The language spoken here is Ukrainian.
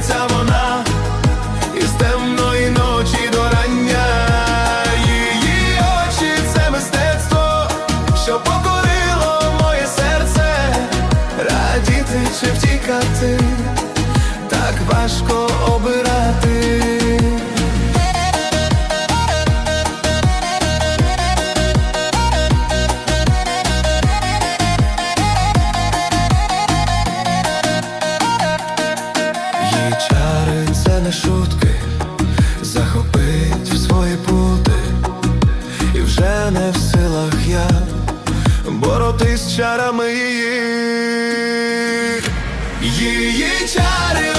повертається вона із темної ночі до рання, її очі це мистецтво, що покорило моє серце, радіти чи втікати, так важко обирати. Чари це не шутки, захопить в свої пути, і вже не в силах я боротись з чарами її. Її чари